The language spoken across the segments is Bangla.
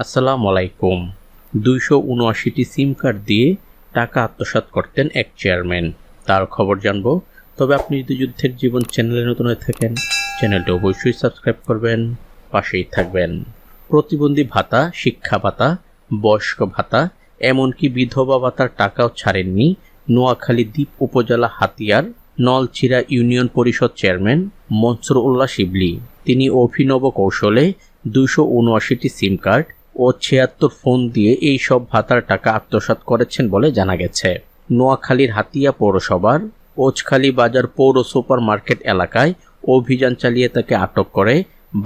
আসসালামু আলাইকুম দুইশো উনআশিটি সিম কার্ড দিয়ে টাকা আত্মসাৎ করতেন এক চেয়ারম্যান। তার খবর জানব। তবে আপনি যদি যুদ্ধের জীবন চ্যানেলে নতুন হয়ে থাকেন, চ্যানেলটি অবশ্যই সাবস্ক্রাইব করবেন, পাশেই থাকবেন। প্রতিবন্ধী ভাতা, শিক্ষা ভাতা, বয়স্ক ভাতা, এমনকি বিধবা ভাতার টাকাও ছাড়েননি নোয়াখালী দ্বীপ উপজেলা হাতিয়ার নলচিরা ইউনিয়ন পরিষদ চেয়ারম্যান মনসুর উল্লাহ শিবলি। তিনি অভিনব কৌশলে দুশো উনআশিটি সিম কার্ড ও ছিয়াত্তর ফোন দিয়ে এই সব ভাতার টাকা আত্মসাৎ করেছেন বলে জানা গেছে। নোয়াখালীর হাতিয়া পৌরসভার ওচখালী বাজার পৌর সুপার মার্কেট এলাকায় অভিযান চালিয়ে তাকে আটক করে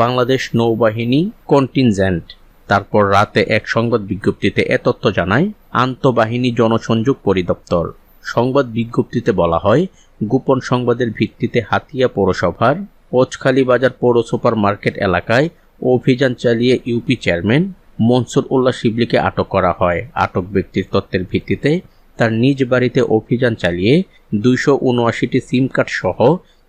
বাংলাদেশ নৌবাহিনী কন্টিনজেন্ট। তারপর রাতে এক সংবাদ বিজ্ঞপ্তিতে এ তথ্য জানায়, আন্তঃবাহিনী জনসংযোগ পরিদপ্তর। সংবাদ বিজ্ঞপ্তিতে বলা হয়, গোপন সংবাদের ভিত্তিতে হাতিয়া পৌরসভার ওচখালী বাজার পৌর সুপার মার্কেট এলাকায় অভিযান চালিয়ে ইউপি চেয়ারম্যান মনসুর উল্লাহ শিবলিকে আটক করা হয়। আটক ব্যক্তির তত্ত্বের ভিত্তিতে তার নিজ বাড়িতে অভিযান চালিয়ে দুইশো উনআশিটি সিম কার্ড সহ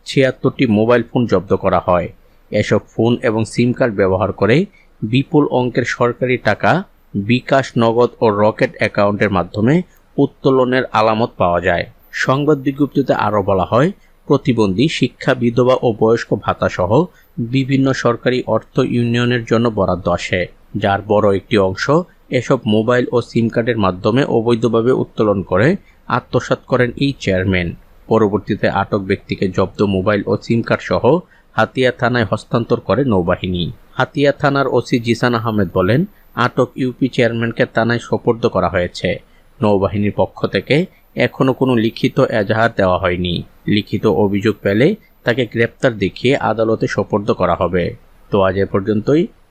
ছিয়াত্তরটি মোবাইল ফোন জব্দ করা হয়। এসব ফোন এবং সিম কার্ড ব্যবহার করে বিপুল অঙ্কের সরকারি টাকা, বিকাশ নগদ ও রকেট অ্যাকাউন্টের মাধ্যমে উত্তোলনের আলামত পাওয়া যায়। সংবাদ বিজ্ঞপ্তিতে আরও বলা হয়, প্রতিবন্ধী, শিক্ষা, বিধবা ও বয়স্ক ভাতা সহ বিভিন্ন সরকারি অর্থ ইউনিয়নের জন্য বরাদ্দ আসে। যার বড় একটি অংশ এসব মোবাইল ও সিম কার্ডের মাধ্যমে অবৈধভাবে উত্তোলন করে, আত্মসাৎ করেন এই চেয়ারম্যান। পরবর্তীতে আটক ব্যক্তিকে জব্দ মোবাইল ও সিম কার্ড সহ হাতিয়া থানায় হস্তান্তর করে নৌবাহিনী। হাতিয়া থানার ওসি জিসান আহমেদ বলেন, আটক ইউপি চেয়ারম্যানকে থানায় সোপর্দ করা হয়েছে। নৌবাহিনীর পক্ষ থেকে এখনও কোনো লিখিত এজাহার দেওয়া হয়নি। লিখিত অভিযোগ পেলে তাকে গ্রেপ্তার দেখিয়ে আদালতে সোপর্দ করা হবে। তো আজ এ পর্যন্তই।